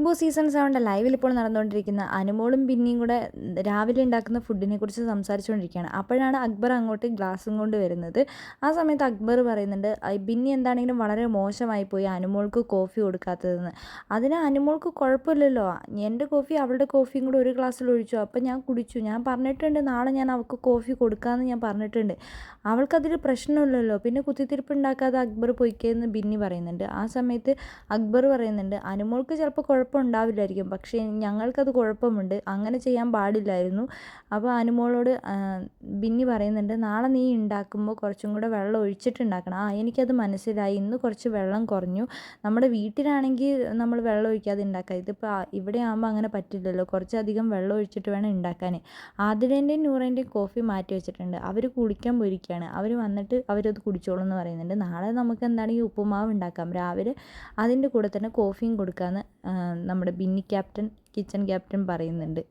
Big boss season സെവന്റെ ലൈവിൽ ഇപ്പോൾ നടന്നുകൊണ്ടിരിക്കുന്ന അനുമോളും പിന്നെയും കൂടെ രാവിലെ ഉണ്ടാക്കുന്ന ഫുഡിനെ കുറിച്ച് സംസാരിച്ചുകൊണ്ടിരിക്കുകയാണ്. അപ്പോഴാണ് അക്ബർ അങ്ങോട്ട് ഗ്ലാസും കൊണ്ട് വരുന്നത്. ആ സമയത്ത് അക്ബർ പറയുന്നുണ്ട് ബിന്നി എന്താണെങ്കിലും വളരെ മോശമായി പോയി അനുമോൾക്ക് കോഫി കൊടുക്കാത്തതെന്ന്. അതിന് അനുമോൾക്ക് കുഴപ്പമില്ലല്ലോ. എന്റെ കോഫി അവളുടെ കോഫിയും കൂടെ ഒരു ഗ്ലാസ്സിൽ ഒഴിച്ചു. അപ്പം ഞാൻ കുടിച്ചു. ഞാൻ പറഞ്ഞിട്ടുണ്ട് നാളെ ഞാൻ അവൾക്ക് കോഫി കൊടുക്കാമെന്ന് ഞാൻ പറഞ്ഞിട്ടുണ്ട്. അവൾക്കതിൽ പ്രശ്നമില്ലല്ലോ. പിന്നെ കുത്തിത്തിരിപ്പ് ഉണ്ടാക്കാതെ അക്ബർ പൊയ്ക്കേന്ന് ബിന്നി പറയുന്നുണ്ട്. ആ സമയത്ത് അക്ബർ പറയുന്നുണ്ട് അനുമോൾക്ക് ചിലപ്പോൾ കുഴപ്പമുണ്ടാവില്ലായിരിക്കും പക്ഷേ ഞങ്ങൾക്കത് കുഴപ്പമുണ്ട്. അങ്ങനെ ചെയ്യാൻ പാടില്ലായിരുന്നു. അപ്പോൾ അനുമോളോട് ബിന്നി പറയുന്നുണ്ട് നാളെ നീ ഉണ്ടാക്കുമ്പോൾ കുറച്ചും കൂടെ വെള്ളം ഒഴിച്ചിട്ടുണ്ടാക്കണം. ആ എനിക്കത് മനസ്സിലായി. ഇന്ന് കുറച്ച് വെള്ളം കുറഞ്ഞു. നമ്മുടെ വീട്ടിലാണെങ്കിൽ നമ്മൾ വെള്ളം ഒഴിക്കാതെ ഉണ്ടാക്കുക. ഇതിപ്പോൾ ഇവിടെ ആകുമ്പോൾ അങ്ങനെ പറ്റില്ലല്ലോ. കുറച്ചധികം വെള്ളം ഒഴിച്ചിട്ട് വേണം ഉണ്ടാക്കാൻ. ആതിരേന്റെയും നൂറേന്റെയും കോഫി മാറ്റി വെച്ചിട്ടുണ്ട്. അവർ കുടിക്കാൻ പോയിരിക്കുകയാണ്. അവർ വന്നിട്ട് അവരത് കുടിച്ചോളും എന്ന് പറയുന്നുണ്ട്. നാളെ നമുക്ക് എന്താണെങ്കിൽ ഉപ്പുമാവ് ഉണ്ടാക്കാം. രാവിലെ അതിന്റെ കൂടെ തന്നെ കോഫിയും കൊടുക്കാമെന്ന് നമ്മുടെ ബിന്നി ക്യാപ്റ്റൻ കിച്ചൺ ക്യാപ്റ്റൻ പറയുന്നുണ്ട്.